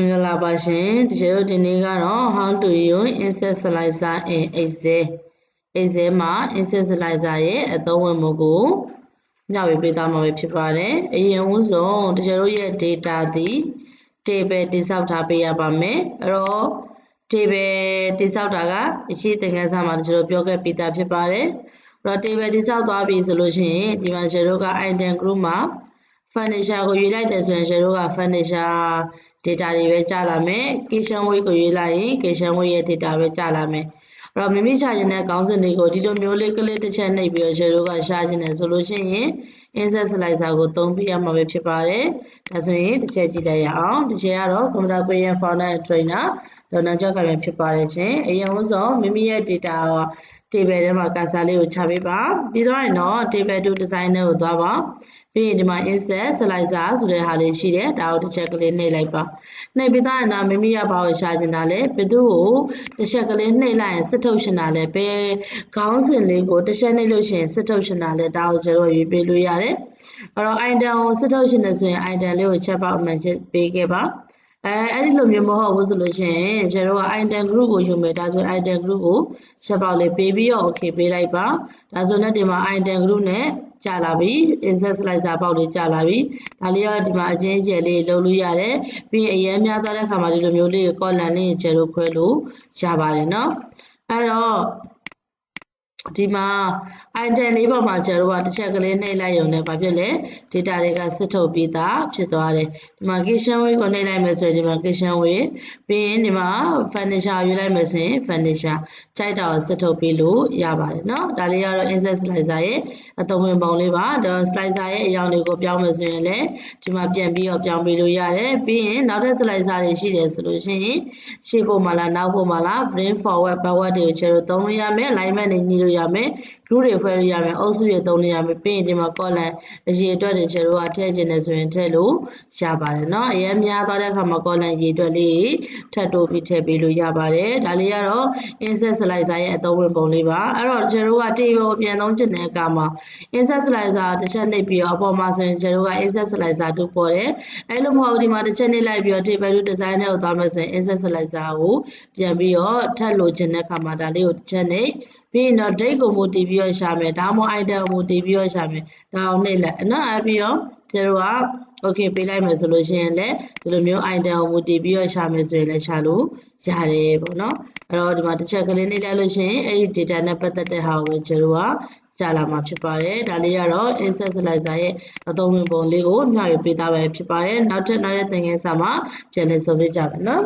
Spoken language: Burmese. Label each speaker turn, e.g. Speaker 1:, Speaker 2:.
Speaker 1: မင်္ဂလာပါရှင်တချို့ဒီနေ့ကတော့ how to use insect slicer in excel excel မှာ insect slicer ရဲ့အသုံးဝင်မှုကိုမျှဝေပေးသွားမှာပဲဖြစ်ပါတယ်အရင်ဦးဆုံးတချို့တို့ရဲ့ data သည် table တိစောက်ထားပေးရပါမယ်အဲ့တော့ table တိစောက်တာကအရှိသင်ခန်းစာမှာတချို့တို့ပြောခဲ့ပြီးသားဖြစ်ပါတယ်အဲ့တော့ table တိစောက်သွားပြီဆိုလို့ရှိရင်ဒီမှာတချို့တို့က item group မှာ furniture ကိုရွေးလိုက်တယ်ဆိုရင်တချို့တို့က furniture data တွေပဲကြာလာမယ် cation weight ကိုရွေးလိုက်ရင် cation weight ရဲ့ data ပဲကြာလာမယ်အဲ့တော့မိမိရှာခြင်းတဲ့ခေါင်းစဉ်တွေကိုဒီလိုမျိုးလေးကလေးတစ်ချက်နှိပ်ပြီးတော့ခြေတို့ကရှာခြင်းတယ်ဆိုလို့ရှိရင် insert slicer ကိုသုံးပြရမှာပဲဖြစ်ပါတယ်ဒါဆိုရင်တစ်ချက်ကြည့်လိုက်ရအောင်တစ်ချက်ကတော့ computer query founder trainer ဒေါ်နကျော်ကလည်းဖြစ်ပါတယ်ရှင်အရင်ဆုံးမိမိရဲ့ data က table ထဲမှာ cursor လေးကိုချပေးပါပြီးတော့ရင်တော့ table to design နဲ့ကိုသွားပါပြီးရင်ဒီမှာ insert slicer ဆိုတဲ့ဟာလေးရှိတယ်ဒါကိုတစ်ချက်ကလေးနှိပ်လိုက်ပါနှိပ်ပြီးသားရင်တော့မိမိရဘာကိုရှာချင်တာလဲဘယ်သူ့ကိုတစ်ချက်ကလေးနှိပ်လိုက်ရင်စစ်ထုတ်ရှင်တာလဲဘယ်ခေါင်းစဉ်လေးကိုတစ်ချက်နှိပ်လို့ရှိရင်စစ်ထုတ်ရှင်တာလဲဒါကိုကျွန်တော်ရွေးပေးလို့ရတယ်အဲ့တော့ item ကိုစစ်ထုတ်ရှင်တယ်ဆိုရင် item လေးကိုချက်ပေါက်အမှန်ချက်ပေးခဲ့ပါ အဲအဲ့ဒီလိုမျိုးမဟုတ်ဘူးဆိုလို့ရှိရင်ကျွန်တော်က item group ကိုယူမယ်ဒါဆို item group ကိုချက်ပေါက်လေးပေးပြီးတော့ okay ပေးလိုက်ပါဒါဆိုနဲ့ဒီမှာ item group နဲ့ကြာလာပြီ insert slicer ပေါက်လေးကြာလာပြီဒါလေးရောဒီမှာအချင်းကျယ်လေးလုံးလို့ရတယ်ပြီးရင်အရင်များသွားတဲ့ခါမှာဒီလိုမျိုးလေး column လေးကျယ်လို့ခွဲလို့ရပါတယ်เนาะအဲ့တော့ ဒီမှာ item လေးပေါ်မှာကျတော့တစ်ချက်ကလေးနှိပ်လိုက်ရုံနဲ့ဘာဖြစ်လဲ data တွေကစစ်ထုတ်ပြီးသားဖြစ်သွားတယ်ဒီမှာ cation weight ကိုနှိပ်လိုက်မယ်ဆိုရင်ဒီမှာ cation weight ပြီးရင်ဒီမှာ furniture ရွေးလိုက်မယ်ဆိုရင် furniture ကြိုက်တာကိုစစ်ထုတ်ပြီးလို့ရပါတယ်เนาะဒါလေးကတော့ insert slicer ရဲ့အသုံးဝင်ပုံလေးပါဒါ slicer ရဲ့အရောင်တွေကိုပြောင်းမယ်ဆိုရင်လည်းဒီမှာပြန်ပြီးတော့ပြောင်းပေးလို့ရတယ်ပြီးရင်နောက်ထပ် slicer တွေရှိတယ်ဆိုလို့ရှိရင်ရှေ့ဖို့မှာလားနောက်ဖို့မှာလား bring forward backward တွေကိုချဲလို့သုံးလို့ရမယ် alignment တွေညှိလို့ ရမယ် group တွေဖွဲ့လို့ရမယ်အုပ်စုတွေသုံးလို့ရမယ်ပြီးရင်ဒီမှာ column အရေးအတွက်တွေချဲလို့ကထည့်ခြင်းနဲ့ဆိုရင်ထည့်လို့ရပါတယ်เนาะအရင်များသွားတဲ့အခါမှာ column ရေးအတွက်လေးထပ်တိုးပြီးထည့်ပေးလို့ရပါတယ်ဒါလေးကတော့ insert slicer ရဲ့အသုံးဝင်ပုံလေးပါအဲ့တော့ချဲတို့က table ကိုပြန်သုံးခြင်းတဲ့အခါမှာ insert slicer တစ်ချက်နှိပ်ပြီးတော့အပေါ်မှာဆိုရင်ချဲတို့က insert slicer တူပေါ်တယ်အဲ့လိုမဟုတ်ဒီမှာတစ်ချက်နှိပ်လိုက်ပြီးတော့ table တူ design နဲ့ကိုသွားမယ်ဆိုရင် insert slicer ကိုပြန်ပြီးတော့ထပ်လိုခြင်းတဲ့အခါမှာဒါလေးကိုတစ်ချက်နှိပ် ပြီးရင်တော့ date ကိုမူတည်ပြီးတော့ရှာမယ်ဒါမှမဟုတ် item ကိုမူတည်ပြီးတော့ရှာမယ်ဒါအောင်နှိပ်လိုက်နော်အဲ့ပြီးတော့ကျတို့က okay ပေးလိုက်မယ်ဆိုလို့ရှိရင်လည်းဒီလိုမျိုး item ကိုမူတည်ပြီးတော့ရှာမယ်ဆိုရင်လည်းရှာလို့ရတယ်ပေါ့နော်အဲ့တော့ဒီမှာတစ်ချက်ကလေးနှိပ်လိုက်လို့ရှိရင်အဲ့ဒီ data နဲ့ပတ်သက်တဲ့ဟာကိုကျတို့ကကြာလာမှာဖြစ်ပါတယ်ဒါလေးကတော့ insert slicer ရဲ့အသုံးဝင်ပုံလေးကိုမျှဝေပေးသားပဲဖြစ်ပါတယ်နောက်ထပ်နောက်ရသင်ခန်းစာမှာပြန်လည်ဆုံတွေ့ကြပါမယ်နော်